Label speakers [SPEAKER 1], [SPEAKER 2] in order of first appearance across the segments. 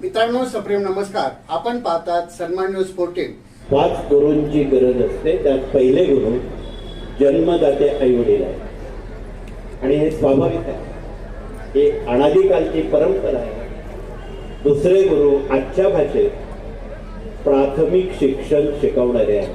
[SPEAKER 1] मित्रांनो सप्रेम नमस्कार. आपण पाहतात सन्मान न्यूज फोर्टीन
[SPEAKER 2] पाच गुरूंची गरज असते त्यात पहिले गुरु जन्मदाते आईवडील आहे आणि हे स्वाभाविक आहे. हे अनादिकालची परंपरा आहे. दुसरे गुरु आजच्या भाषेत प्राथमिक शिक्षण शिकवणारे आहेत.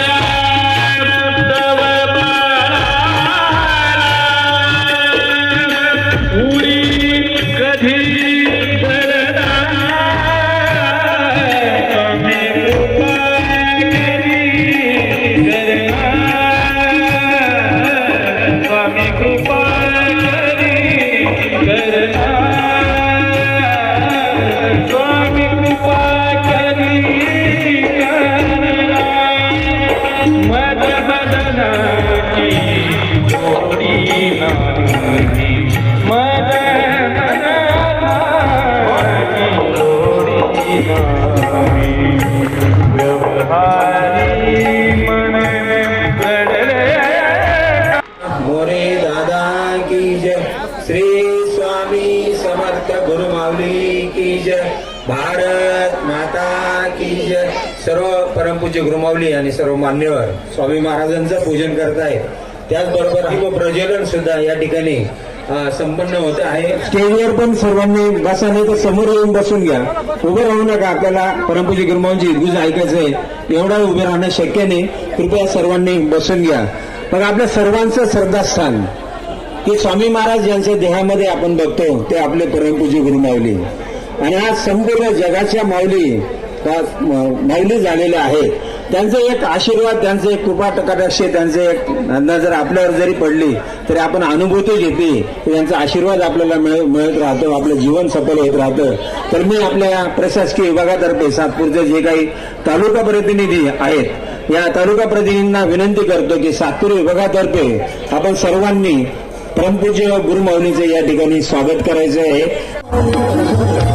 [SPEAKER 3] भारत माता की जय. भारत परमपूज्य गुरुमावली आणि सर्व मान्यवर स्वामी महाराजांचं पूजन करत आहेत. त्याचबरोबर दीप प्रज्वलन सुद्धा या ठिकाणी संपन्न होत आहे. स्टेजवर पण सर्वांनी बसाने तर समोर येऊन बसून घ्या. उभं राहू नका आपल्याला परमपूज्य गुरुमाऊंची गुज आहे. एवढा उभे राहणं शक्य नाही. कृपया सर्वांनी बसून घ्या. मग आपल्या सर्वांचं श्रद्धास्थान. की स्वामी महाराज यांच्या देहामध्ये आपण बघतो ते आपले परमपूज्य गुरुमावली आणि आज संपूर्ण जगाच्या माऊली त्या झालेले झालेल्या आहेत त्यांचे एक आशीर्वाद त्यांचे एक कृपा कटाक्ष त्यांचे एक नजर आपल्यावर जरी पडली तरी आपण अनुभूती घेते की त्यांचा आशीर्वाद आपल्याला मिळ- मिळत राहतो आपलं जीवन सफल होत राहतं. तर मी आपल्या प्रशासकीय विभागातर्फे सातपूरचे जे काही तालुका प्रतिनिधी आहेत या तालुका प्रतिनिधींना विनंती करतो की सातपूर विभागातर्फे आपण सर्वांनी परमपूज्य गुरुमाऊलीचे या ठिकाणी स्वागत करायचं आहे.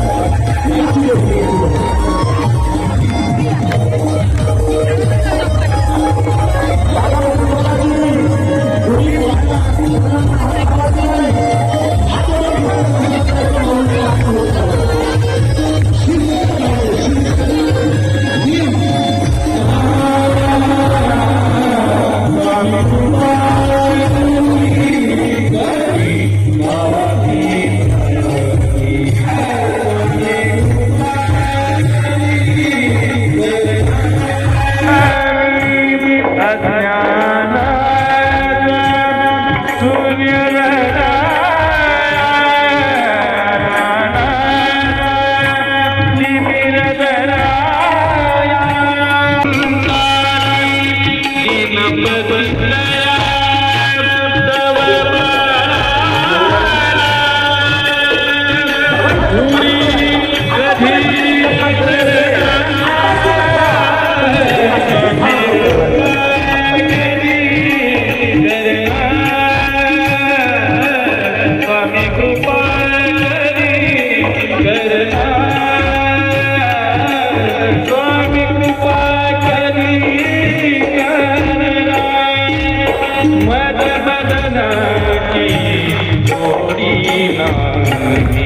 [SPEAKER 4] मद बदनाची
[SPEAKER 2] की नाही मद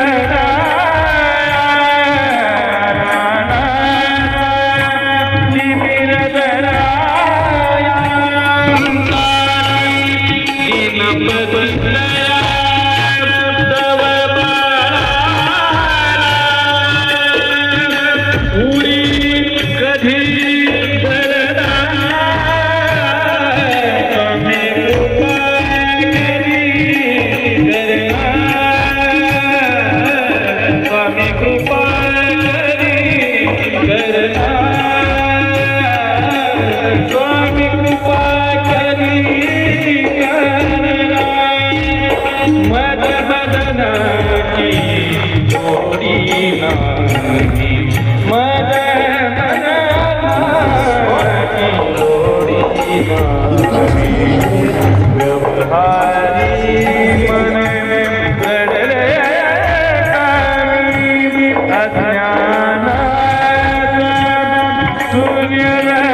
[SPEAKER 2] Yeah,
[SPEAKER 5] yeah.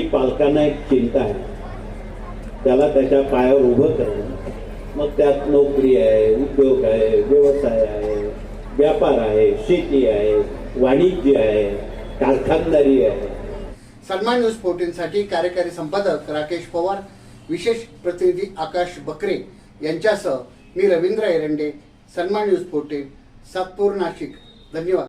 [SPEAKER 5] की पालकांना एक चिंता आहे. त्याला त्याच्या पायावर उभं करणं. मग त्यात नोकरी आहे उद्योग आहे व्यवसाय आहे व्यापार आहे शेती आहे वाणिज्य आहे कारखानदारी आहे.
[SPEAKER 1] सन्मान न्यूज फोर्टीनसाठी कार्यकारी संपादक राकेश पवार विशेष प्रतिनिधी आकाश बकरे यांच्यासह मी रवींद्र एरंडे सन्मान न्यूज फोर्टीन सातपूर नाशिक. धन्यवाद.